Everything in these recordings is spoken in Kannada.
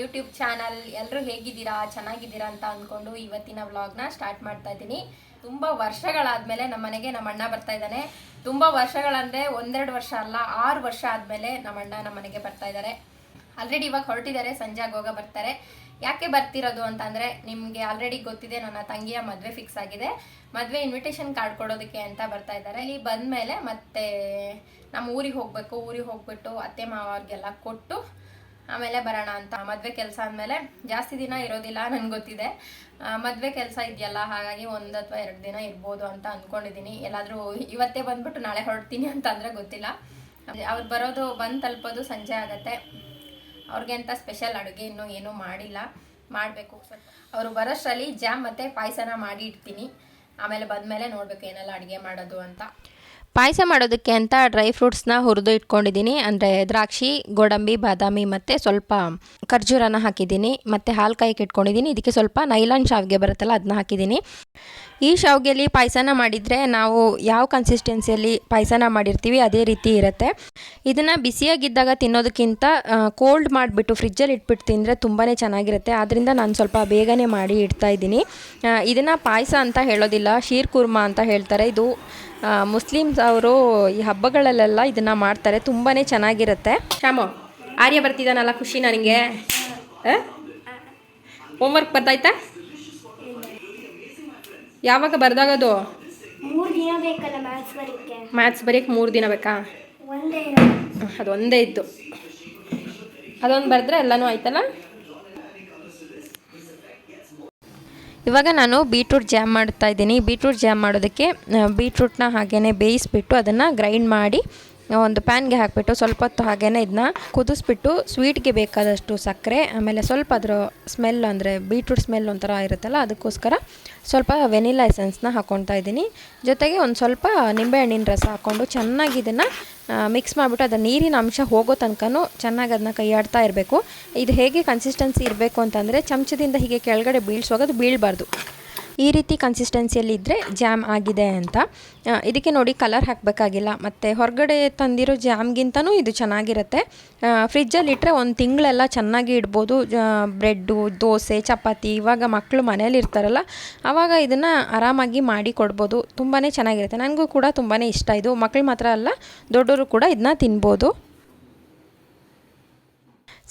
ಯೂಟ್ಯೂಬ್ ಚಾನಲ್ ಎಲ್ಲರೂ ಹೇಗಿದ್ದೀರಾ, ಚೆನ್ನಾಗಿದ್ದೀರಾ ಅಂತ ಅಂದ್ಕೊಂಡು ಇವತ್ತಿನ ವ್ಲಾಗ್ನ ಸ್ಟಾರ್ಟ್ ಮಾಡ್ತಾ ಇದ್ದೀನಿ. ತುಂಬ ವರ್ಷಗಳಾದಮೇಲೆ ನಮ್ಮ ಮನೆಗೆ ನಮ್ಮ ಅಣ್ಣ ಬರ್ತಾ ಇದ್ದಾನೆ. ತುಂಬ ವರ್ಷಗಳಂದರೆ ಒಂದೆರಡು ವರ್ಷ ಅಲ್ಲ, ಆರು ವರ್ಷ ಆದಮೇಲೆ ನಮ್ಮ ಅಣ್ಣ ನಮ್ಮ ಮನೆಗೆ ಬರ್ತಾ ಇದ್ದಾರೆ. ಆಲ್ರೆಡಿ ಇವಾಗ ಹೊರಟಿದ್ದಾರೆ, ಸಂಜೆ ಆಗೋಗ ಬರ್ತಾರೆ. ಯಾಕೆ ಬರ್ತಿರೋದು ಅಂತಂದರೆ ನಿಮಗೆ ಆಲ್ರೆಡಿ ಗೊತ್ತಿದೆ, ನನ್ನ ತಂಗಿಯ ಮದುವೆ ಫಿಕ್ಸ್ ಆಗಿದೆ. ಮದುವೆ ಇನ್ವಿಟೇಷನ್ ಕಾರ್ಡ್ ಕೊಡೋದಕ್ಕೆ ಅಂತ ಬರ್ತಾ ಇದ್ದಾರೆ. ಇಲ್ಲಿ ಬಂದಮೇಲೆ ಮತ್ತೆ ನಮ್ಮ ಊರಿಗೆ ಹೋಗಬೇಕು, ಊರಿಗೆ ಹೋಗ್ಬಿಟ್ಟು ಅತ್ತೆ ಮಾವವ್ರಿಗೆಲ್ಲ ಕೊಟ್ಟು ಆಮೇಲೆ ಬರೋಣ ಅಂತ. ಮದುವೆ ಕೆಲಸ ಅಂದಮೇಲೆ ಜಾಸ್ತಿ ದಿನ ಇರೋದಿಲ್ಲ ನನಗೆ ಗೊತ್ತಿದೆ. ಮದುವೆ ಕೆಲಸ ಇದೆಯಲ್ಲ, ಹಾಗಾಗಿ ಒಂದು ಅಥವಾ ಎರಡು ದಿನ ಇರ್ಬೋದು ಅಂತ ಅಂದ್ಕೊಂಡಿದ್ದೀನಿ ಎಲ್ಲಾದರೂ ಇವತ್ತೇ ಬಂದ್ಬಿಟ್ಟು ನಾಳೆ ಹೊರಡ್ತೀನಿ ಅಂತ ಅಂದರೆ ಗೊತ್ತಿಲ್ಲ. ಅವ್ರು ಬರೋದು ಬಂದು ತಲುಪೋದು ಸಂಜೆ ಆಗುತ್ತೆ. ಅವ್ರಿಗೆ ಅಂತ ಸ್ಪೆಷಲ್ ಅಡುಗೆ ಇನ್ನೂ ಏನೂ ಮಾಡಿಲ್ಲ. ಮಾಡಬೇಕು. ಅವರು ಬರೋಷ್ಟರಲ್ಲಿ ಜಾಮ್ ಮತ್ತು ಪಾಯಸನ ಮಾಡಿ ಇಡ್ತೀನಿ. ಆಮೇಲೆ ಬಂದಮೇಲೆ ನೋಡಬೇಕು ಏನೆಲ್ಲ ಅಡುಗೆ ಮಾಡೋದು ಅಂತ. ಪಾಯಸ ಮಾಡೋದಕ್ಕೆ ಅಂತ ಡ್ರೈ ಫ್ರೂಟ್ಸ್ನ ಹುರಿದು ಇಟ್ಕೊಂಡಿದ್ದೀನಿ. ಅಂದರೆ ದ್ರಾಕ್ಷಿ, ಗೋಡಂಬಿ, ಬಾದಾಮಿ ಮತ್ತು ಸ್ವಲ್ಪ ಖರ್ಜೂರನ ಹಾಕಿದ್ದೀನಿ. ಮತ್ತು ಹಾಲು ಕಾಯಕ್ಕೆ ಇಟ್ಕೊಂಡಿದ್ದೀನಿ. ಇದಕ್ಕೆ ಸ್ವಲ್ಪ ನೈಲಾನ್ ಶಾವಿಗೆ ಬರುತ್ತಲ್ಲ ಅದನ್ನ ಹಾಕಿದ್ದೀನಿ. ಈ ಶಾವಿಗೆಯಲ್ಲಿ ಪಾಯಸನ ಮಾಡಿದರೆ ನಾವು ಯಾವ ಕನ್ಸಿಸ್ಟೆನ್ಸಿಯಲ್ಲಿ ಪಾಯಸನ ಮಾಡಿರ್ತೀವಿ, ಅದೇ ರೀತಿ ಇರುತ್ತೆ. ಇದನ್ನು ಬಿಸಿಯಾಗಿದ್ದಾಗ ತಿನ್ನೋದಕ್ಕಿಂತ ಕೋಲ್ಡ್ ಮಾಡಿಬಿಟ್ಟು ಫ್ರಿಜ್ಜಲ್ಲಿ ಇಟ್ಬಿಟ್ಟು ತಿಂದರೆ ತುಂಬಾ ಚೆನ್ನಾಗಿರುತ್ತೆ. ಆದ್ದರಿಂದ ನಾನು ಸ್ವಲ್ಪ ಬೇಗನೆ ಮಾಡಿ ಇಡ್ತಾ ಇದ್ದೀನಿ. ಇದನ್ನು ಪಾಯಸ ಅಂತ ಹೇಳೋದಿಲ್ಲ, ಶೀರ್ ಕುರ್ಮಾ ಅಂತ ಹೇಳ್ತಾರೆ. ಇದು ಮುಸ್ಲಿಮ್ಸ್ ಅವರು ಈ ಹಬ್ಬಗಳಲ್ಲೆಲ್ಲ ಇದನ್ನು ಮಾಡ್ತಾರೆ. ತುಂಬಾ ಚೆನ್ನಾಗಿರುತ್ತೆ. ಶ್ಯಾಮು ಆರ್ಯ ಬರ್ತಿದ್ದಾನಲ್ಲ ಖುಷಿ ನನಗೆ. ಹೋಮ್ವರ್ಕ್ ಬರ್ತಾಯ್ತಾ ಯಾವಾಗ ಬರ್ದಾಗದು? ಮೂರು ದಿನ ಬೇಕಲ್ಲ ಮ್ಯಾಥ್ಸ್ ಬರೀಕ್ಕೆ ಬರೆಯಕ್ಕೆ ಮೂರು ದಿನ ಬೇಕಾ? ಒಂದೇ ಅದೊಂದೇ ಇತ್ತು ಅದೊಂದು ಬರೆದ್ರೆ ಎಲ್ಲನೂ ಆಯ್ತಲ್ಲ? ಇವಾಗ ನಾನು ಬೀಟ್ರೂಟ್ ಜಾಮ್ ಮಾಡ್ತಾ ಇದ್ದೀನಿ. ಬೀಟ್ರೂಟ್ ಜಾಮ್ ಮಾಡೋದಕ್ಕೆ ಬೀಟ್ರೂಟ್ನ ಹಾಗೆಯೇ ಬೇಯಿಸ್ಬಿಟ್ಟು ಅದನ್ನು ಗ್ರೈಂಡ್ ಮಾಡಿ ಒಂದು ಪ್ಯಾನ್ಗೆ ಹಾಕಿಬಿಟ್ಟು ಸ್ವಲ್ಪ ಹೊತ್ತು ಹಾಗೇ ಇದನ್ನ ಕುದಿಸ್ಬಿಟ್ಟು ಸ್ವೀಟ್ಗೆ ಬೇಕಾದಷ್ಟು ಸಕ್ಕರೆ, ಆಮೇಲೆ ಸ್ವಲ್ಪ ಅದರ ಸ್ಮೆಲ್ ಅಂದರೆ ಬೀಟ್ರೂಟ್ ಸ್ಮೆಲ್ ಒಂಥರ ಇರುತ್ತಲ್ಲ, ಅದಕ್ಕೋಸ್ಕರ ಸ್ವಲ್ಪ ವೆನಿಲಾ ಎಸೆನ್ಸ್ನ ಹಾಕ್ಕೊತಾ ಇದ್ದೀನಿ. ಜೊತೆಗೆ ಒಂದು ಸ್ವಲ್ಪ ನಿಂಬೆಹಣ್ಣಿನ ರಸ ಹಾಕ್ಕೊಂಡು ಚೆನ್ನಾಗಿ ಇದನ್ನು ಮಿಕ್ಸ್ ಮಾಡಿಬಿಟ್ಟು ಅದರ ನೀರಿನ ಅಂಶ ಹೋಗೋ ತನಕನೂ ಚೆನ್ನಾಗಿ ಅದನ್ನ ಕೈಯಾಡ್ತಾ ಇರಬೇಕು. ಇದು ಹೇಗೆ ಕನ್ಸಿಸ್ಟೆನ್ಸಿ ಇರಬೇಕು ಅಂತಂದರೆ ಚಮಚದಿಂದ ಹೀಗೆ ಕೆಳಗಡೆ ಬೀಳ್ಸುವಾಗ ಅದು ಬೀಳಬಾರ್ದು. ಈ ರೀತಿ ಕನ್ಸಿಸ್ಟೆನ್ಸಿಯಲ್ಲಿ ಇದ್ದರೆ ಜಾಮ್ ಆಗಿದೆ ಅಂತ. ಇದಕ್ಕೆ ನೋಡಿ ಕಲರ್ ಹಾಕಬೇಕಾಗಿಲ್ಲ. ಮತ್ತು ಹೊರಗಡೆ ತಂದಿರೋ ಜ್ಯಾಮ್ಗಿಂತನೂ ಇದು ಚೆನ್ನಾಗಿರುತ್ತೆ. ಫ್ರಿಜ್ಜಲ್ಲಿ ಇಟ್ಟರೆ ಒಂದು ತಿಂಗಳೆಲ್ಲ ಚೆನ್ನಾಗಿ ಇಡ್ಬೋದು. ಬ್ರೆಡ್ಡು ದೋಸೆ, ಚಪಾತಿ, ಇವಾಗ ಮಕ್ಕಳು ಮನೇಲಿ ಇರ್ತಾರಲ್ಲ ಆವಾಗ ಇದನ್ನು ಆರಾಮಾಗಿ ಮಾಡಿ ಕೊಡ್ಬೋದು. ತುಂಬಾ ಚೆನ್ನಾಗಿರುತ್ತೆ. ನನಗೂ ಕೂಡ ತುಂಬಾ ಇಷ್ಟ. ಇದು ಮಕ್ಕಳು ಮಾತ್ರ ಅಲ್ಲ ದೊಡ್ಡವರು ಕೂಡ ಇದನ್ನ ತಿನ್ಬೋದು.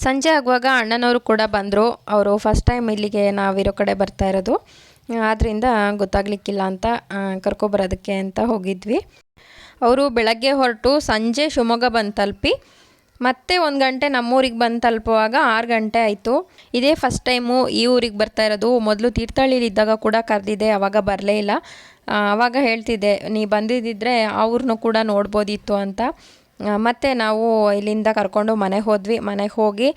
ಸಂಜೆ ಆಗುವಾಗ ಅಣ್ಣನವರು ಕೂಡ ಬಂದರು. ಅವರು ಫಸ್ಟ್ ಟೈಮ್ ಇಲ್ಲಿಗೆ ನಾವಿರೋ ಕಡೆ ಬರ್ತಾ ಇರೋದು. ಆದ್ದರಿಂದ ಗೊತ್ತಾಗ್ಲಿಕ್ಕಿಲ್ಲ ಅಂತ ಕರ್ಕೊಬರೋದಕ್ಕೆ ಅಂತ ಹೋಗಿದ್ವಿ. ಅವರು ಬೆಳಗ್ಗೆ ಹೊರಟು ಸಂಜೆ ಶಿವಮೊಗ್ಗ ಬಂದು ತಲುಪಿ, ಮತ್ತೆ ಒಂದು ಗಂಟೆ ನಮ್ಮೂರಿಗೆ ಬಂದು ತಲುಪುವಾಗ ಆರು ಗಂಟೆ ಆಯಿತು. ಇದೇ ಫಸ್ಟ್ ಟೈಮು ಈ ಊರಿಗೆ ಬರ್ತಾ ಇರೋದು. ಮೊದಲು ತೀರ್ಥಹಳ್ಳಿಲಿದ್ದಾಗ ಕೂಡ ಕರೆದಿದ್ದೆ ಆವಾಗ ಬರಲೇ ಇಲ್ಲ. ಆವಾಗ ಹೇಳ್ತಿದ್ದೆ, ನೀ ಬಂದಿದ್ದಿದ್ರೆ ಆ ಕೂಡ ನೋಡ್ಬೋದಿತ್ತು ಅಂತ. ಮತ್ತೆ ನಾವು ಇಲ್ಲಿಂದ ಕರ್ಕೊಂಡು ಮನೆಗೆ ಹೋದ್ವಿ. ಮನೆಗೆ ಹೋಗಿ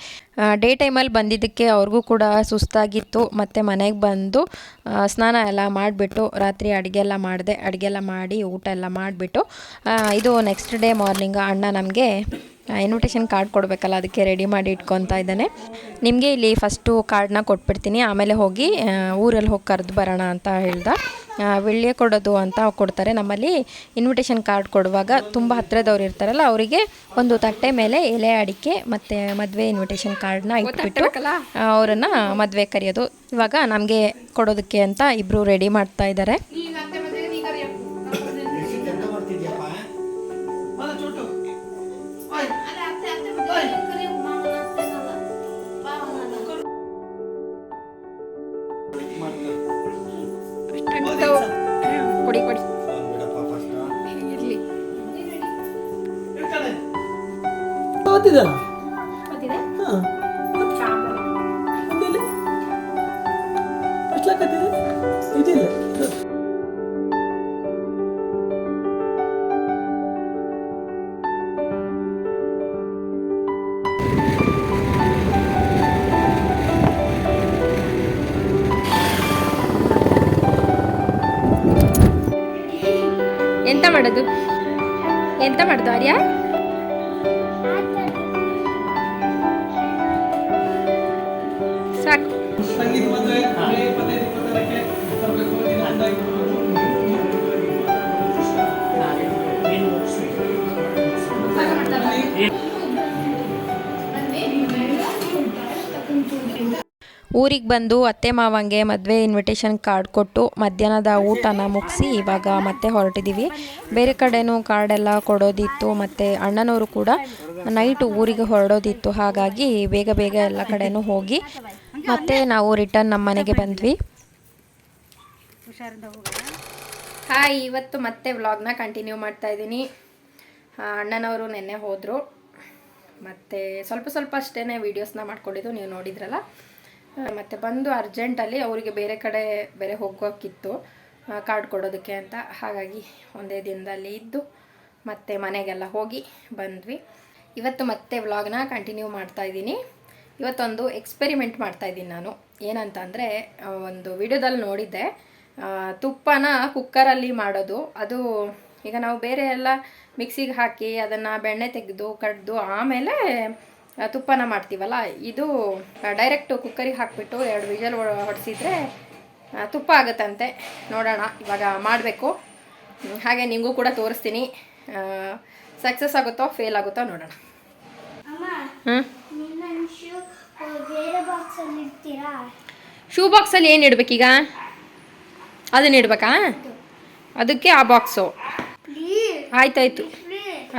ಡೇ ಟೈಮಲ್ಲಿ ಬಂದಿದ್ದಕ್ಕೆ ಅವ್ರಿಗೂ ಕೂಡ ಸುಸ್ತಾಗಿತ್ತು. ಮತ್ತು ಮನೆಗೆ ಬಂದು ಸ್ನಾನ ಎಲ್ಲ ಮಾಡಿಬಿಟ್ಟು, ರಾತ್ರಿ ಅಡುಗೆ ಎಲ್ಲ ಮಾಡಿದೆ. ಅಡುಗೆ ಎಲ್ಲ ಮಾಡಿ ಊಟ ಎಲ್ಲ ಮಾಡಿಬಿಟ್ಟು ಇದು ನೆಕ್ಸ್ಟ್ ಡೇ ಮಾರ್ನಿಂಗ್ ಅಣ್ಣ ನಮಗೆ ಇನ್ವಿಟೇಷನ್ ಕಾರ್ಡ್ ಕೊಡಬೇಕಲ್ಲ ಅದಕ್ಕೆ ರೆಡಿ ಮಾಡಿ ಇಟ್ಕೊತಾ ಇದ್ದಾನೆ. ನಿಮಗೆ ಇಲ್ಲಿ ಫಸ್ಟು ಕಾರ್ಡ್ನ ಕೊಟ್ಬಿಡ್ತೀನಿ. ಆಮೇಲೆ ಹೋಗಿ ಊರಲ್ಲಿ ಹೋಗಿ ಕರೆದು ಬರೋಣ ಅಂತ ಹೇಳ್ದ. ವಿಳ್ಯ ಬೆಳ್ಳಿಗೆ ಕೊಡೋದು ಅಂತ ಕೊಡ್ತಾರೆ. ನಮ್ಮಲ್ಲಿ ಇನ್ವಿಟೇಷನ್ ಕಾರ್ಡ್ ಕೊಡುವಾಗ ತುಂಬ ಹತ್ತಿರದವ್ರು ಇರ್ತಾರಲ್ಲ ಅವರಿಗೆ ಒಂದು ತಟ್ಟೆ ಮೇಲೆ ಎಲೆ ಅಡಿಕೆ ಮತ್ತು ಮದುವೆ ಇನ್ವಿಟೇಷನ್ ಕಾರ್ಡ್ನ ಇಟ್ಬಿಟ್ಟು ಅವರನ್ನು ಮದುವೆ ಕರೆಯೋದು. ಇವಾಗ ನಮಗೆ ಕೊಡೋದಕ್ಕೆ ಅಂತ ಇಬ್ಬರು ರೆಡಿ ಮಾಡ್ತಾ ಇದ್ದಾರೆ. ಓದಿದ ಗೊತ್ತಿದೆ ಇದಿಲ್ಲ. ಎಂತ ಮಾಡೋದು? ಎಂತ ಮಾಡೋದು ಆರ್ಯ? ಅಂದಾಗಿ ಊರಿಗೆ ಬಂದು ಅತ್ತೆ ಮಾವಂಗೆ ಮದುವೆ ಇನ್ವಿಟೇಷನ್ ಕಾರ್ಡ್ ಕೊಟ್ಟು ಮಧ್ಯಾಹ್ನದ ಊಟನ ಮುಗಿಸಿ ಇವಾಗ ಮತ್ತೆ ಹೊರಟಿದ್ದೀವಿ ಬೇರೆ ಕಡೆನೂ ಕಾರ್ಡೆಲ್ಲ ಕೊಡೋದಿತ್ತು ಮತ್ತು ಅಣ್ಣನವರು ಕೂಡ ನೈಟ್ ಊರಿಗೆ ಹೊರಡೋದಿತ್ತು. ಹಾಗಾಗಿ ಬೇಗ ಬೇಗ ಎಲ್ಲ ಕಡೆನೂ ಹೋಗಿ ಮತ್ತೆ ನಾವು ರಿಟರ್ನ್ ನಮ್ಮ ಮನೆಗೆ ಬಂದ್ವಿ. ಹಾಯ್ ಇವತ್ತು ಮತ್ತೆ ವ್ಲಾಗ್ನ ಕಂಟಿನ್ಯೂ ಮಾಡ್ತಾ ಇದ್ದೀನಿ. ಅಣ್ಣನವರು ನೆನ್ನೆ ಹೋದರು. ಮತ್ತು ಸ್ವಲ್ಪ ಸ್ವಲ್ಪ ಅಷ್ಟೇ ವೀಡಿಯೋಸ್ನ ಮಾಡ್ಕೊಂಡಿದ್ದು ನೀವು ನೋಡಿದ್ರಲ್ಲ. ಮತ್ತೆ ಬಂದು ಅರ್ಜೆಂಟಲ್ಲಿ ಅವರಿಗೆ ಬೇರೆ ಕಡೆ ಬೇರೆ ಹೋಗೋಕ್ಕಿತ್ತು ಕಾರ್ಡ್ ಕೊಡೋದಕ್ಕೆ ಅಂತ. ಹಾಗಾಗಿ ಒಂದೇ ದಿನದಲ್ಲಿ ಇದ್ದು ಮತ್ತೆ ಮನೆಗೆಲ್ಲ ಹೋಗಿ ಬಂದ್ವಿ. ಇವತ್ತು ಮತ್ತೆ ವ್ಲಾಗ್ನ ಕಂಟಿನ್ಯೂ ಮಾಡ್ತಾ ಇದ್ದೀನಿ. ಇವತ್ತೊಂದು ಎಕ್ಸ್ಪೆರಿಮೆಂಟ್ ಮಾಡ್ತಾ ಇದ್ದೀನಿ ನಾನು. ಏನಂತ ಅಂದರೆ ಒಂದು ವಿಡಿಯೋದಲ್ಲಿ ನೋಡಿದ್ದೆ. ತುಪ್ಪನ ಕುಕ್ಕರಲ್ಲಿ ಮಾಡೋದು. ಅದು ಈಗ ನಾವು ಬೇರೆ ಎಲ್ಲ ಮಿಕ್ಸಿಗೆ ಹಾಕಿ ಅದನ್ನು ಬೆಣ್ಣೆ ತೆಗೆದು ಕಡ್ದು ಆಮೇಲೆ ತುಪ್ಪನ ಮಾಡ್ತೀವಲ್ಲ ಇದು ಡೈರೆಕ್ಟ್ ಕುಕ್ಕರಿಗೆ ಹಾಕಿಬಿಟ್ಟು ಎರಡು ವಿಜಲ್ ಹೊಡೆಸಿದ್ರೆ ತುಪ್ಪ ಆಗುತ್ತಂತೆ. ನೋಡೋಣ ಇವಾಗ ಮಾಡಬೇಕು. ಹಾಗೆ ನಿಮಗೂ ಕೂಡ ತೋರಿಸ್ತೀನಿ. ಸಕ್ಸಸ್ ಆಗುತ್ತೋ ಫೇಲ್ ಆಗುತ್ತೋ ನೋಡೋಣ. ಹ್ಞೂ ಶೂ ಬೇರೆ ಬಾಕ್ಸಲ್ಲಿ ಶೂ ಏನು ಇಡ್ಬೇಕೀಗ ಅದನ್ನ ಇಡ್ಬೇಕಾ? ಅದಕ್ಕೆ ಆ ಬಾಕ್ಸು ಆಯ್ತಾಯ್ತು.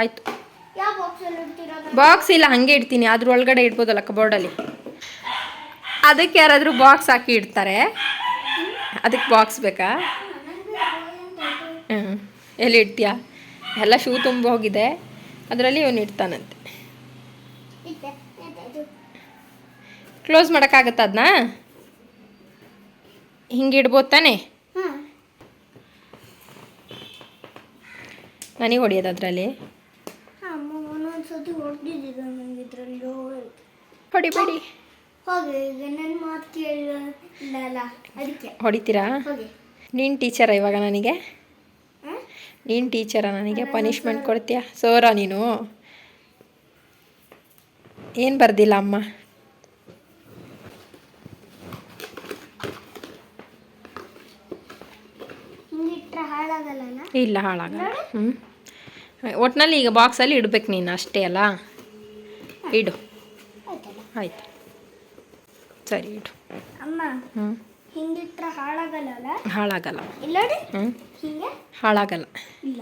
ಆಯಿತು. ಬಾಕ್ಸ್ ಇಲ್ಲ, ಹಾಗೆ ಇಡ್ತೀನಿ. ಅದ್ರ ಒಳಗಡೆ ಇಡ್ಬೋದಲ್ಲ ಕಬೋರ್ಡಲ್ಲಿ ಅದಕ್ಕೆ ಯಾರಾದರೂ ಬಾಕ್ಸ್ ಹಾಕಿ ಇಡ್ತಾರೆ. ಅದಕ್ಕೆ ಬಾಕ್ಸ್ ಬೇಕಾ? ಹ್ಞೂ ಎಲ್ಲಿ ಇಡ್ತೀಯಾ? ಎಲ್ಲ ಶೂ ತುಂಬ ಹೋಗಿದೆ. ಅದರಲ್ಲಿ ಇವನು ಇಡ್ತಾನಂತೆ ಇಟ್ಟೆ ಆಯ್ತಾಯ್ತು ಕ್ಲೋಸ್ ಮಾಡೋಕ್ಕಾಗತ್ತ ಅದನ್ನ ಹಿಂಗೆ ಇಡ್ಬೋದು ತಾನೆ ನನಗೆ ಹೊಡಿಯೋದು ಅದರಲ್ಲಿ? ಹೊಡಿಬೇಡಿ ಹೊಡಿತೀರಾ? ನೀನು ಟೀಚರ ಇವಾಗ ನನಗೆ? ನೀನು ಟೀಚರ ನನಗೆ? ಪನಿಷ್ಮೆಂಟ್ ಕೊಡ್ತೀಯಾ? ಸೋರ ನೀನು? ಏನು ಬರ್ದಿಲ್ಲ ಅಮ್ಮ ಹಿಂಗಿಟ್ರೆ ಹಾಳಾಗಲ್ಲ ಇಲ್ಲ ಹಾಳಾಗಲ್ಲ. ಹ್ಞೂ ಒಟ್ಟಿನಲ್ಲಿ ಈಗ ಬಾಕ್ಸಲ್ಲಿ ಇಡ್ಬೇಕು ನೀನು ಅಷ್ಟೇ ಅಲ್ಲ? ಇಡು. ಆಯ್ತು. ಸರಿ ಇಡು. ಅಮ್ಮ ಹ್ಞೂ ಹಿಂಗಿಟ್ರೆ ಹಾಳಾಗಲ್ಲ ಹಾಳಾಗಲ್ಲ. ಇಲ್ಲ ಹ್ಞೂ ಹಿಂಗೆ? ಹಾಳಾಗಲ್ಲ. ಇಲ್ಲ.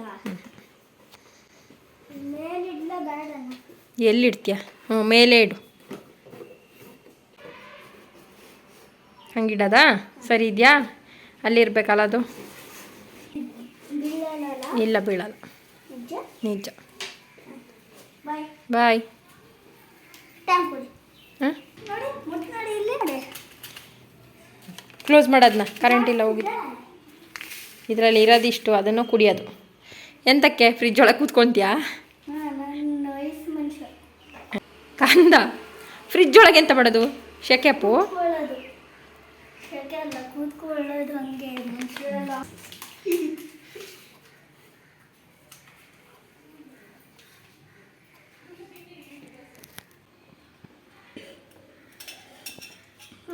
ಎಲ್ಲಿಡ್ತೀಯ? ಹ್ಞೂ ಮೇಲೆ ಇಡು. ಹಂಗಿಡದಾ? ಸರಿ ಇದೆಯಾ? ಅಲ್ಲಿರ್ಬೇಕಲ್ಲ ಅದು? ಇಲ್ಲ ಬೀಳಲ್ಲ. ನಿಜ? ಬಾಯ್ ಕ್ಲೋಸ್ ಮಾಡೋದನ್ನ ಕರೆಂಟ್ ಇಲ್ಲ ಹೋಗಿದೆ. ಇದರಲ್ಲಿ ಇರೋದಿಷ್ಟು ಅದನ್ನು ಕುಡಿಯೋದು. ಎಂತಕ್ಕೆ? ಫ್ರಿಜ್ ಒಳಗೆ ಕೂತ್ಕೊಂತೀಯಾ? ಕಂದ ಫ್ರಿಜ್ ಒಳಗೆ ಎಂತ ಮಾಡೋದು? ಶೆಕೆಪ್ಪು ಕೂತ್ಕೊಳ್ಳೋದು ಯಾಕೆ ಅಲ್ಲ ಕೂತ್ಕೊಳ್ಳೋದು ಹಂಗೆ ಮನುಷ್ಯರೆಲ್ಲ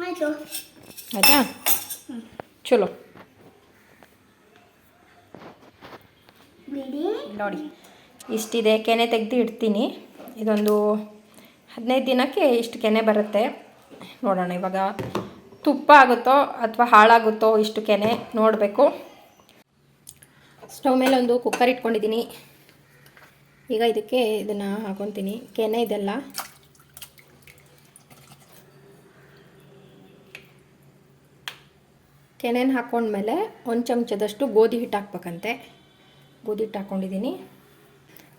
ಆಯಿತು. ಆಯ್ತಾ? ಚಲೋ. ನೋಡಿ ಇಷ್ಟಿದೆ. ಕೆನೆ ತೆಗೆದು ಇಡ್ತೀನಿ. ಇದೊಂದು ಹದಿನೈದು ದಿನಕ್ಕೆ ಇಷ್ಟು ಕೆನೆ ಬರುತ್ತೆ. ನೋಡೋಣ ಇವಾಗ ತುಪ್ಪ ಆಗುತ್ತೋ ಅಥವಾ ಹಾಳಾಗುತ್ತೋ ಇಷ್ಟು ಕೆನೆ ನೋಡಬೇಕು. ಸ್ಟವ್ ಮೇಲೆ ಒಂದು ಕುಕ್ಕರ್ ಇಟ್ಕೊಂಡಿದ್ದೀನಿ. ಈಗ ಇದಕ್ಕೆ ಇದನ್ನು ಹಾಕೊತೀನಿ. ಕೆನೆ ಇದೆಲ್ಲ. ಕೆನೆನ ಹಾಕ್ಕೊಂಡ್ಮೇಲೆ ಒಂದು ಚಮಚದಷ್ಟು ಗೋಧಿ ಹಿಟ್ಟು ಹಾಕ್ಬೇಕಂತೆ. ಗೋಧಿ ಹಿಟ್ಟು ಹಾಕ್ಕೊಂಡಿದ್ದೀನಿ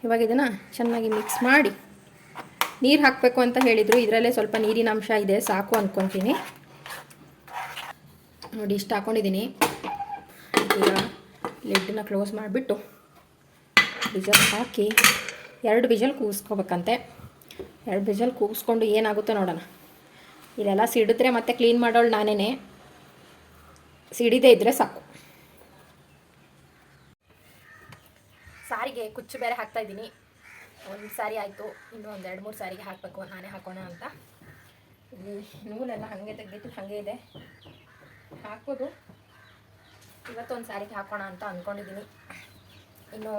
ಇವಾಗ ಇದನ್ನು ಚೆನ್ನಾಗಿ ಮಿಕ್ಸ್ ಮಾಡಿ ನೀರು ಹಾಕಬೇಕು ಅಂತ ಹೇಳಿದರು. ಇದರಲ್ಲೇ ಸ್ವಲ್ಪ ನೀರಿನ ಅಂಶ ಇದೆ, ಸಾಕು ಅಂದ್ಕೊತೀನಿ ನೋಡಿ, ಇಷ್ಟು ಹಾಕ್ಕೊಂಡಿದ್ದೀನಿ ಈಗ ಲಿಡ್ಡನ್ನ ಕ್ಲೋಸ್ ಮಾಡಿಬಿಟ್ಟು ಬಿಜಲ್ ಹಾಕಿ ಎರಡು ಬಿಜಲ್ ಕೂಗಿಸ್ಕೋಬೇಕಂತೆ ಎರಡು ಬಿಜಲ್ ಕೂಗಿಸ್ಕೊಂಡು ಏನಾಗುತ್ತೋ ನೋಡೋಣ. ಇದೆಲ್ಲ ಸಿಡಿದ್ರೆ ಮತ್ತೆ ಕ್ಲೀನ್ ಮಾಡೋಳು ನಾನೇ ಸಿಡಿದೇ ಇದ್ದರೆ ಸಾಕು. ಸಾರಿಗೆ ಕುಚ್ಚು ಬೇರೆ ಹಾಕ್ತಾ ಇದ್ದೀನಿ. ಒಂದು ಸಾರಿ ಆಯಿತು. ಇನ್ನೂ ಒಂದು ಎರಡು, ಮೂರು ಸಾರಿಗೆ ಹಾಕಬೇಕು. ನಾನೇ ಹಾಕೋಣ ಅಂತ. ಇಲ್ಲಿ ನೂಲೆಲ್ಲ ಹಾಗೆ ತೆಗೆದಿಟ್ಟು ಹಾಗೆ ಇದೆ. ಹಾಕ್ಬೋದು. ಇವತ್ತೊಂದು ಸಾರಿಗೆ ಹಾಕೋಣ ಅಂತ ಅಂದ್ಕೊಂಡಿದ್ದೀನಿ ಇನ್ನು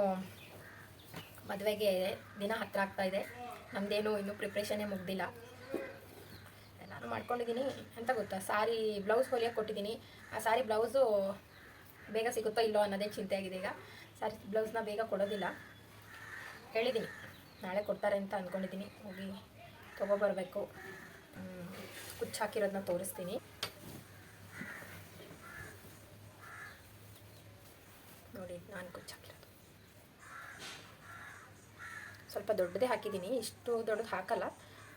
ಮದುವೆಗೆ ದಿನ ಹತ್ತಿರ ಆಗ್ತಾ ಇದೆ. ನಮ್ಮದೇನು ಇನ್ನೂ ಪ್ರಿಪ್ರೇಷನ್ನೇ ಮುಗ್ದಿಲ್ಲ. ಮಾಡ್ಕೊಂಡಿದ್ದೀನಿ ಅಂತ ಗೊತ್ತಾ? ಸಾರಿ ಬ್ಲೌಸ್ ಹೊಲಿಯೋಕೆ ಕೊಟ್ಟಿದ್ದೀನಿ. ಆ ಸಾರಿ ಬ್ಲೌಸು ಬೇಗ ಸಿಗುತ್ತೋ ಇಲ್ಲೋ ಅನ್ನೋದೇ ಚಿಂತೆ ಆಗಿದೆ ಈಗ. ಸಾರಿ ಬ್ಲೌಸ್ನ ಬೇಗ ಕೊಡೋದಿಲ್ಲ. ಹೇಳಿದ್ದೀನಿ. ನಾಳೆ ಕೊಡ್ತಾರೆ ಅಂತ ಅಂದ್ಕೊಂಡಿದ್ದೀನಿ ಹೋಗಿ ತೊಗೊಬರ್ಬೇಕು ಕುಚ್ಚು ಹಾಕಿರೋದನ್ನ ತೋರಿಸ್ತೀನಿ. ನೋಡಿ, ನಾನು ಕುಚ್ಚು ಹಾಕಿರೋದು. ಸ್ವಲ್ಪ ದೊಡ್ಡದೇ ಹಾಕಿದ್ದೀನಿ. ಇಷ್ಟು ದೊಡ್ಡದು ಹಾಕಲ್ಲ.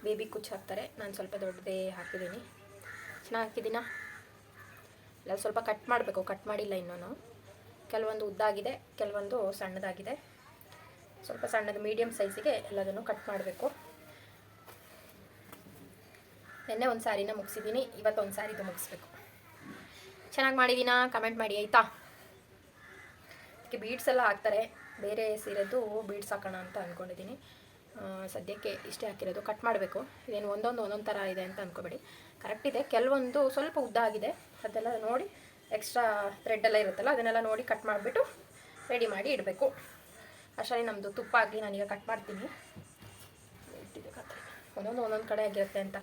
ಬೇಬಿ ಕುಚ್ಚು ಹಾಕ್ತಾರೆ ನಾನು ಸ್ವಲ್ಪ ದೊಡ್ಡದೇ ಹಾಕಿದ್ದೀನಿ. ಚೆನ್ನಾಗಿ ಹಾಕಿದ್ದೀನ ಇಲ್ಲ ಸ್ವಲ್ಪ ಕಟ್ ಮಾಡಬೇಕು. ಕಟ್ ಮಾಡಿಲ್ಲ ಇನ್ನೂ ಕೆಲವೊಂದು ಉದ್ದಾಗಿದೆ, ಕೆಲವೊಂದು ಸಣ್ಣದಾಗಿದೆ. ಸ್ವಲ್ಪ ಸಣ್ಣದು ಮೀಡಿಯಮ್ ಸೈಜಿಗೆ ಎಲ್ಲದನ್ನು ಕಟ್ ಮಾಡಬೇಕು. ನಿನ್ನೆ ಒಂದು ಸಾರಿನ ಮುಗಿಸಿದ್ದೀನಿ. ಇವತ್ತು ಒಂದು ಸಾರಿದು ಮುಗಿಸ್ಬೇಕು. ಚೆನ್ನಾಗಿ ಮಾಡಿದ್ದೀನಾ ಕಮೆಂಟ್ ಮಾಡಿ, ಆಯಿತಾ? ಅದಕ್ಕೆ ಬೀಡ್ಸ್ ಎಲ್ಲ ಹಾಕ್ತಾರೆ. ಬೇರೆ ಸೀರೆದು ಬೀಡ್ಸ್ ಹಾಕೋಣ ಅಂತ ಅಂದ್ಕೊಂಡಿದ್ದೀನಿ ಸದ್ಯಕ್ಕೆ ಇಷ್ಟೇ ಹಾಕಿರೋದು ಕಟ್ ಮಾಡಬೇಕು. ಇದೇನು ಒಂದೊಂದು ಒಂದೊಂದು ಥರ ಇದೆ ಅಂತ ಅಂದ್ಕೋಬೇಡಿ ಕರೆಕ್ಟ್ ಇದೆ. ಕೆಲವೊಂದು ಸ್ವಲ್ಪ ಉದ್ದ ಆಗಿದೆ. ಅದೆಲ್ಲ ನೋಡಿ ಎಕ್ಸ್ಟ್ರಾ ಥ್ರೆಡ್ ಎಲ್ಲ ಇರುತ್ತಲ್ಲ, ಅದನ್ನೆಲ್ಲ ನೋಡಿ ಕಟ್ ಮಾಡಿಬಿಟ್ಟು ರೆಡಿ ಮಾಡಿ ಇಡಬೇಕು. ಅಷ್ಟರಲ್ಲಿ ನಮ್ಮದು ತುಪ್ಪ ಆಗಲಿ ನಾನೀಗ ಕಟ್ ಮಾಡ್ತೀನಿ. ಒಂದೊಂದು ಒಂದೊಂದು ಕಡೆ ಆಗಿರುತ್ತೆ ಅಂತ.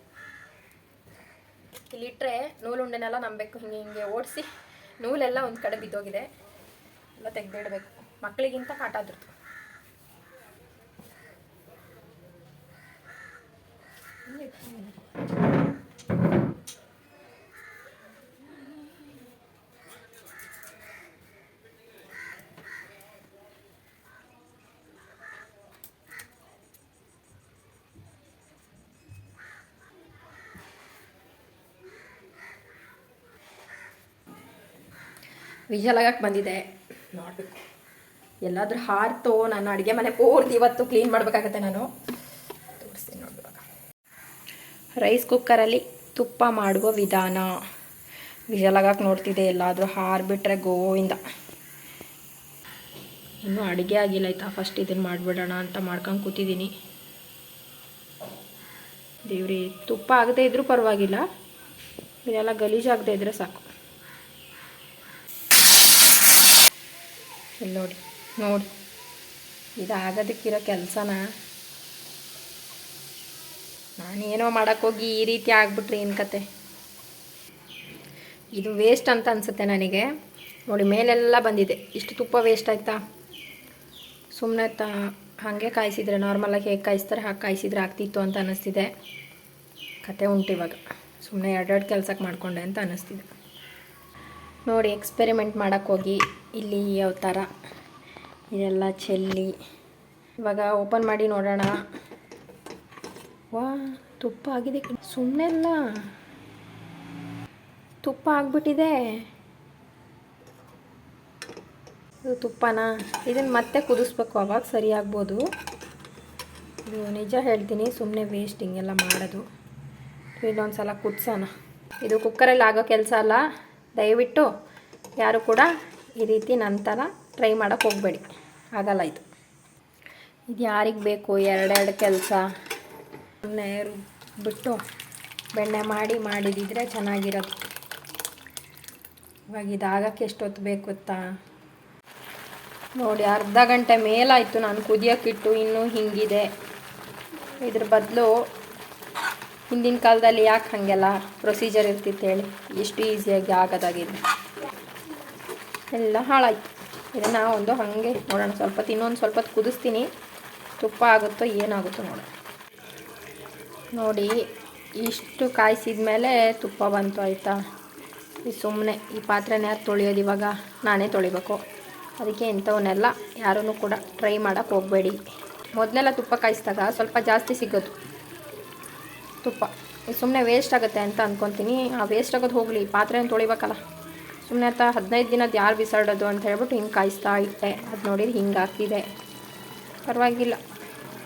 ಇಲ್ಲಿಟ್ಟರೆ ನೂಲುಂಡೆನೆಲ್ಲ ನಂಬಬೇಕು, ಹಿಂಗೆ ಹಿಂಗೆ ಓಡಿಸಿ ನೂಲೆಲ್ಲ ಒಂದು ಕಡೆ ಬಿದ್ದೋಗಿದೆ. ಎಲ್ಲ ತೆಗೆದಿಡಬೇಕು. ಮಕ್ಕಳಿಗಿಂತ ಕಾಟ ಅದ್ರದ್ದು. ವಿಜಯಲಾಗಕ್ಕೆ ಬಂದಿದೆ. ನೋಡಬೇಕು. ಎಲ್ಲಾದ್ರೂ ಹಾರ್ತು ನಾನು ಅಡುಗೆ ಮನೆ ಪೂರ್ತಿ ಇವತ್ತು ಕ್ಲೀನ್ ಮಾಡಬೇಕಾಗತ್ತೆ ನಾನು. ರೈಸ್ ಕುಕ್ಕರಲ್ಲಿ ತುಪ್ಪ ಮಾಡುವ ವಿಧಾನ. ವಿಜಲಾಗಕ್ಕೆ ನೋಡ್ತಿದ್ದೆ ಎಲ್ಲಾದರೂ ಹಾರ್ಬಿಟ್ರೆ ಗೋವಿಂದ. ಇನ್ನೂ ಅಡುಗೆ ಆಗಿಲ್ಲ ಆಯಿತಾ ಫಸ್ಟ್ ಇದನ್ನು ಮಾಡಿಬಿಡೋಣ ಅಂತ ಮಾಡ್ಕೊಂಡು ಕೂತಿದ್ದೀನಿ. ದೇವ್ರಿ, ತುಪ್ಪ ಆಗದೇ ಇದ್ರೂ ಪರವಾಗಿಲ್ಲ. ಇದೆಲ್ಲ ಗಲೀಜಾಗದೇ ಇದ್ದರೆ ಸಾಕು. ನೋಡಿ ನೋಡಿ. ಇದು ಆಗೋದಕ್ಕಿರೋ ಕೆಲಸನ ನಾನೇನೋ ಮಾಡೋಕ್ಕೋಗಿ ಈ ರೀತಿ ಆಗ್ಬಿಟ್ರಿ ಏನು ಕತೆ? ಇದು ವೇಸ್ಟ್ ಅಂತ ಅನಿಸುತ್ತೆ ನನಗೆ. ನೋಡಿ, ಮೇಲೆಲ್ಲ ಬಂದಿದೆ. ಇಷ್ಟು ತುಪ್ಪ ವೇಸ್ಟ್ ಆಯ್ತಾ? ಸುಮ್ಮನೆ ತ, ಹಾಗೆ ಕಾಯಿಸಿದ್ರೆ ನಾರ್ಮಲಾಗಿ ಹೇಗೆ ಕಾಯಿಸ್ತಾರೆ, ಹಾಗೆ ಕಾಯಿಸಿದ್ರೆ ಆಗ್ತಿತ್ತು ಅಂತ ಅನ್ನಿಸ್ತಿದೆ ಕತೆ ಉಂಟು ಇವಾಗ. ಸುಮ್ಮನೆ ಎರಡೆರಡು ಕೆಲ್ಸಕ್ಕೆ ಮಾಡಿಕೊಂಡೆ ಅಂತ ಅನ್ನಿಸ್ತಿದೆ ನೋಡಿ ಎಕ್ಸ್ಪೆರಿಮೆಂಟ್ ಮಾಡೋಕ್ಕೋಗಿ ಇಲ್ಲಿ ಯಾವ ಥರ ಇದೆಲ್ಲ ಚೆಲ್ಲಿ. ಇವಾಗ ಓಪನ್ ಮಾಡಿ ನೋಡೋಣ. ವಾ, ತುಪ್ಪ ಆಗಿದೆ ಸುಮ್ಮನೆ ಅಲ್ಲ ತುಪ್ಪ ಆಗಿಬಿಟ್ಟಿದೆ. ಇದು ತುಪ್ಪನ? ಇದನ್ನು ಮತ್ತೆ ಕುದಿಸ್ಬೇಕು, ಅವಾಗ ಸರಿ ಆಗ್ಬೋದು. ಇದು ನಿಜ ಹೇಳ್ತೀನಿ ಸುಮ್ಮನೆ ವೇಸ್ಟ್ ಹಿಂಗೆಲ್ಲ ಮಾಡೋದು. ಇನ್ನೊಂದು ಸಲ ಕುದಿಸೋಣ. ಇದು ಕುಕ್ಕರಲ್ಲಿ ಆಗೋ ಕೆಲಸ ಅಲ್ಲ, ದಯವಿಟ್ಟು ಯಾರು ಕೂಡ ಈ ರೀತಿ ನಂತರ ಟ್ರೈ ಮಾಡೋಕ್ಕೆ ಹೋಗಬೇಡಿ. ಆಗಲ್ಲ ಇದು. ಇದು ಯಾರಿಗೆ ಬೇಕು? ಎರಡೆರಡು ಕೆಲಸ. ಸುಮ್ಮನೆ ಬಿಟ್ಟು ಬೆಣ್ಣೆ ಮಾಡಿ ಮಾಡಿದಿದ್ರೆ ಚೆನ್ನಾಗಿರೋದು ಇವಾಗ ಇದಾಗಕ್ಕೆ ಎಷ್ಟೊತ್ತು ಬೇಕು ಗೊತ್ತಾ? ನೋಡಿ, ಅರ್ಧ ಗಂಟೆ ಮೇಲಾಯಿತು ನಾನು ಕುದಿಯೋಕ್ಕಿಟ್ಟು ಇನ್ನೂ ಹಿಂಗಿದೆ. ಇದ್ರ ಬದಲು ಹಿಂದಿನ ಕಾಲದಲ್ಲಿ ಯಾಕೆ ಹಾಗೆಲ್ಲ ಪ್ರೊಸೀಜರ್ ಇರ್ತಿತ್ತು ಹೇಳಿ. ಎಷ್ಟು ಈಸಿಯಾಗಿ ಆಗೋದಾಗಿದೆ. ಎಲ್ಲ ಹಾಳಾಯ್ತು. ಇದನ್ನು ಒಂದು ಹಾಗೆ ನೋಡೋಣ. ಸ್ವಲ್ಪ ಇನ್ನೊಂದು ಸ್ವಲ್ಪ ಕುದಿಸ್ತೀನಿ. ತುಪ್ಪ ಆಗುತ್ತೋ ಏನಾಗುತ್ತೋ ನೋಡೋಣ. ನೋಡಿ, ಇಷ್ಟು ಕಾಯಿಸಿದ ಮೇಲೆ ತುಪ್ಪ ಬಂತು ಆಯಿತಾ? ಈ ಸುಮ್ಮನೆ ಈ ಪಾತ್ರೆನ ಯಾರು ತೊಳೆಯೋದು ಇವಾಗ? ನಾನೇ ತೊಳಿಬೇಕು. ಅದಕ್ಕೆ ಇಂಥವನ್ನೆಲ್ಲ ಯಾರೂ ಕೂಡ ಟ್ರೈ ಮಾಡೋಕ್ಕೆ ಹೋಗಬೇಡಿ. ಮೊದಲೆಲ್ಲ ತುಪ್ಪ ಕಾಯಿಸಿದಾಗ ಸ್ವಲ್ಪ ಜಾಸ್ತಿ ಸಿಗೋದು. ತುಪ್ಪ. ಸುಮ್ಮನೆ ವೇಸ್ಟ್ ಆಗುತ್ತೆ ಅಂತ ಅಂದ್ಕೊತೀನಿ ಆ ವೇಸ್ಟ್ ಆಗೋದು ಹೋಗಲಿ ಪಾತ್ರೆನ ತೊಳಿಬೇಕಲ್ಲ. ಸುಮ್ಮನೆ ಅಂತ ಹದಿನೈದು ದಿನದ ಯಾರು ಬಿಸಾಡೋದು ಅಂತ ಹೇಳ್ಬಿಟ್ಟು ಹಿಂಗೆ ಕಾಯಿಸ್ತಾ ಇಟ್ಟೆ ಅದು ನೋಡಿದ್ರೆ ಹಿಂಗೆ ಆಗ್ತಿದೆ. ಪರವಾಗಿಲ್ಲ.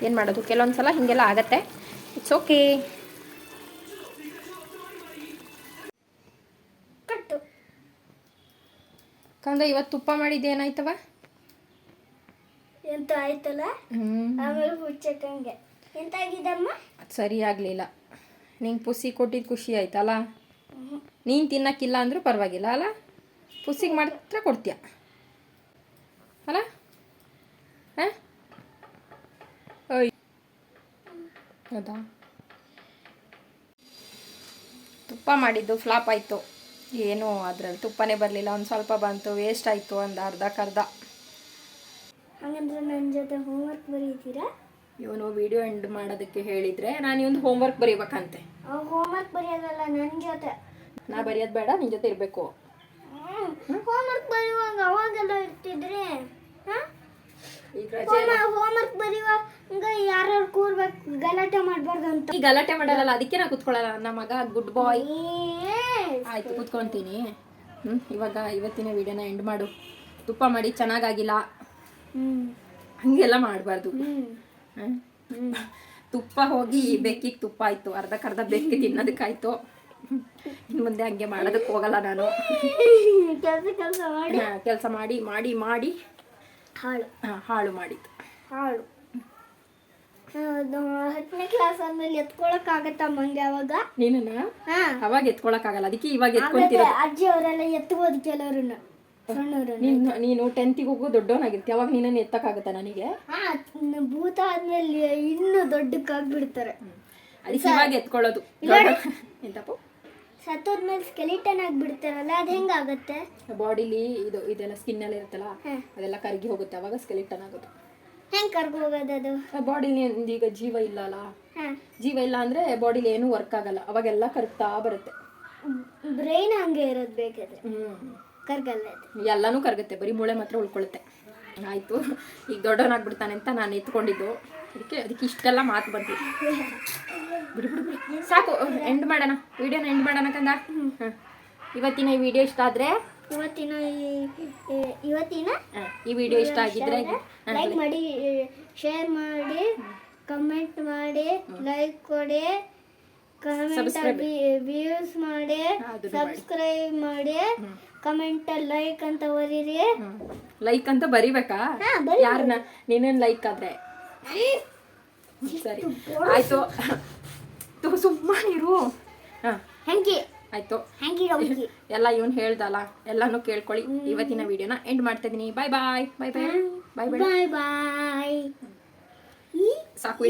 ಏನು ಮಾಡೋದು? ಕೆಲವೊಂದು ಸಲ ಹೀಗೆಲ್ಲ ಆಗತ್ತೆ. ಇಟ್ಸ್ ಓಕೆ ಕಟ್ಟು. ಕಂದ ಇವತ್ತು ತುಪ್ಪ ಮಾಡಿದ್ದು ಏನಾಯ್ತವ? ಎಂತ ಆಯ್ತಲ್ಲ? ಆಮೇಲೆ ಹುಚ್ಚಕ್ಕಂಗೆ. ಅಮ್ಮ ಅದು ಸರಿ ಆಗಲಿಲ್ಲ. ನಿಂಗೆ ಪುಸಿ ಕೊಟ್ಟಿದ್ದು ಖುಷಿ ಆಯ್ತಲ್ಲ? ನೀನು ತಿನ್ನಕ್ಕಿಲ್ಲ ಅಂದರೂ ಪರವಾಗಿಲ್ಲ ಅಲ್ಲ? ಪುಸಿಗೆ ಮಾತ್ರ ಕೊಡ್ತೀಯ? ಅಲ್ಲ? ಹಾಂ? ಹೌದಾ ತುಪ್ಪ ಮಾಡಿದ್ದು ಫ್ಲಾಪ್ ಆಯಿತು. ಏನು ಅದರಲ್ಲಿ ತುಪ್ಪನೇ ಬರಲಿಲ್ಲ. ಒಂದು ಸ್ವಲ್ಪ ಬಂತು ವೇಸ್ಟ್ ಆಯಿತು ಒಂದು ಅರ್ಧಕ್ಕರ್ಧ ಹಂಗಂದ್ರೆ ನನ್ನ ಜೊತೆ ಹೋಮ್ವರ್ಕ್ ಬರೀತೀರಾ? ಇವನು ವಿಡಿಯೋ ಎಂಡ್ ಮಾಡೋದಕ್ಕೆ ಹೇಳಿದರೆ ನಾನು ಇವನು ಹೋಮ್ವರ್ಕ್ ಬರೀಬೇಕಂತೆ. ಹೋಮ್ವರ್ಕ್ ಬರೆಯೋದಲ್ಲ ನನ್ನ ಜೊತೆ. ನಾ ಬರೆಯೋದು ಬೇಡ ನಿನ್ನ ಜೊತೆ ಇರಬೇಕು. ಹೋಮ್ವರ್ಕ್ ಬರೆಯುವಾಗ ಅವಾಗೆಲ್ಲ ಇರ್ತಿದ್ರೆ ರಜೆ ಹೋಮ್ವರ್ಕ್ ಬರೆಯುವಾಗ ಯಾರು ಕೂರ್ಬೇಕು ಗಲಾಟೆ ಮಾಡಬಾರ್ದು ಅಂತ. ಈ ಗಲಾಟೆ ಮಾಡಲ್ಲ ಅದಕ್ಕೆ ನಾ ಕುತ್ಕೊಳ್ಳಲ್ಲ. ನಮ್ಮ ಮಗ ಗುಡ್ ಬಾಯ್ ಆಯ್ತು ಕುತ್ಕೊಂತೀನಿ ಹ್ಞೂ ಇವಾಗ ಇವತ್ತಿನ ವಿಡಿಯೋನ ಎಂಡ್ ಮಾಡು. ತುಪ್ಪ ಮಾಡಿ ಚೆನ್ನಾಗಾಗಿಲ್ಲ. ಹಂಗೆಲ್ಲ ಮಾಡಬಾರ್ದು. ತುಪ್ಪ ಹೋಗಿ ಬೆಕ್ಕಿಗೆ ತುಪ್ಪ ಆಯ್ತು. ಅರ್ಧಕ್ಕರ್ಧ ಬೆಕ್ಕಿ ತಿನ್ನೋದಕ್ಕಾಯ್ತು. ಇನ್ನು ಮುಂದೆ ಹಂಗೆ ಮಾಡೋದಕ್ಕೆ ಹೋಗಲ್ಲ ನಾನು. ಕೆಲಸ ಕೆಲಸ ಮಾಡಿ. ಕೆಲಸ ಮಾಡಿ ಮಾಡಿ ಮಾಡಿ. ಹಾಳು ಹಾಳು ಮಾಡಿದ್ದು. ಹಾಳು. ಹತ್ತನೇ ಕ್ಲಾಸ್ ಆದ್ಮೇಲೆ ಎತ್ಕೊಳಕ್ ಆಗತ್ತ ಮಂಗೆ ಅವಾಗ? ನೀನನ್ನ ಅವಾಗ ಅವಾಗ ಎತ್ಕೊಳಕ್ಕಾಗಲ್ಲ ಅದಕ್ಕೆ ಇವಾಗ ಎತ್ಕೊಂತಿರೋ ಅಜ್ಜಿ ಅವರೆಲ್ಲ ಎತ್ಬೋದು ಕೆಲವ್ರನ್ನ ನೀನು ನೀನು ಟೆಂತಿಗೆ ಹೋಗೋ ದೊಡ್ಡವನಾಗಿರ್ತಿ. ಅವಾಗ ನಿನ್ನನ್ನು ಎತ್ತಕ್ಕಾಗತ್ತಾ ನನಗೆ? ಭೂತ ಆದ್ಮೇಲೆ ಇನ್ನೂ ದೊಡ್ಡಕ್ಕಾಗ್ಬಿಡ್ತಾರೆ. ಅದಕ್ಕೆ ಇವಾಗ ಎತ್ಕೊಳ್ಳೋದು. ಎಂತಪ್ಪು? ಸತ್ತೋದ್ಮೇಲೆ ಸ್ಕೆಲಿಟನ್ ಆಗಿಬಿಡ್ತಾರಲ್ಲ ಅದು ಹೆಂಗಾಗತ್ತೆ? ಬಾಡಿಲಿ ಇದು ಇದೆಲ್ಲ ಸ್ಕಿನ್ ಎಲ್ಲ ಇರುತ್ತಲ್ಲ ಅದೆಲ್ಲ ಕರಗಿ ಹೋಗುತ್ತೆ ಅವಾಗ ಸ್ಕೆಲಿಟನ್ ಆಗುತ್ತೆ. ಹೆಂಗ್ ಕರ್ಗಿ ಹೋಗೋದು ಅದು? ಬಾಡಿಲಿ ಈಗ ಜೀವ ಇಲ್ಲ ಅಲ್ಲ ಜೀವ ಇಲ್ಲ ಅಂದ್ರೆ ಬಾಡಿಲಿ ಏನು ವರ್ಕ್ ಆಗಲ್ಲ ಅವಾಗೆಲ್ಲ ಕರಗ್ತಾ ಬರುತ್ತೆ. ಬ್ರೈನ್ ಹಂಗೆ ಇರೋದು ಬೇಕಾದ್ರೆ. ಕರ್ಗಲ್ಲ ಎಲ್ಲಾನು ಎಲ್ಲನೂ ಕರಗುತ್ತೆ ಬರೀ ಮೂಳೆ ಮಾತ್ರ ಉಳ್ಕೊಳ್ಳುತ್ತೆ ಆಯ್ತು ಈಗ ದೊಡ್ಡವನಾಗ್ಬಿಡ್ತಾನೆ ಅಂತ ನಾನು ಎತ್ಕೊಂಡಿದ್ದು. ಅದಕ್ಕೆ ಅದಕ್ಕೆ ಇಷ್ಟೆಲ್ಲ ಮಾತು ಬರ್ತೀವಿ ಬಿಡು ಬಿಡು ಬಿಡು. ಸಾಕು ಎಂಡ್ ಮಾಡೋಣ. ವಿಡಿಯೋನ ಎಂಡ್ ಮಾಡೋಣ ಕಂದ. ಇವತ್ತಿನ ಈ ವಿಡಿಯೋ ಇಷ್ಟ ಆದ್ರೆ? ಇವತ್ತಿನ ಇವತ್ತಿನ ಈ ವಿಡಿಯೋ ಇಷ್ಟ ಆಗಿದ್ರೆ ಲೈಕ್ ಮಾಡಿ ಶೇರ್ ಮಾಡಿ ಕಮೆಂಟ್ ಮಾಡಿ ಲೈಕ್ ಕೊಡಿ ಕಮೆಂಟ್. ವ್ಯೂಸ್ ಮಾಡಿ. ಸಬ್ಸ್ಕ್ರೈಬ್ ಮಾಡಿ. ಕಮೆಂಟ್ ಲೈಕ್ ಅಂತ ಬರೀರಿ. ಲೈಕ್ ಅಂತ ಬರಿಬೇಕಾ. ಯಾರನ್ನ ನೀನೇನು ಲೈಕ್ ಆದ್ರೆ. ಸರಿ. ಆಯ್ತು. ತೋ ಸುಮ್ಮನಿರು ಹಾಂ. ಹೆಂಗೆ. ಆಯ್ತು. ಹೆಂಗಿ ಎಲ್ಲ ಇವನು ಹೇಳ್ದಲ್ಲ ಎಲ್ಲಾನು ಕೇಳ್ಕೊಳ್ಳಿ. ಇವತ್ತಿನ ವಿಡಿಯೋನ ಎಂಡ್ ಮಾಡ್ತಾ ಇದೀನಿ ಬಾಯ್ ಬಾಯ್ ಬಾಯ್ ಬಾಯ್ ಬಾಯ್ ಬಾಯ್ ಬಾಯ್ ಬಾಯ್ ಸಾಕು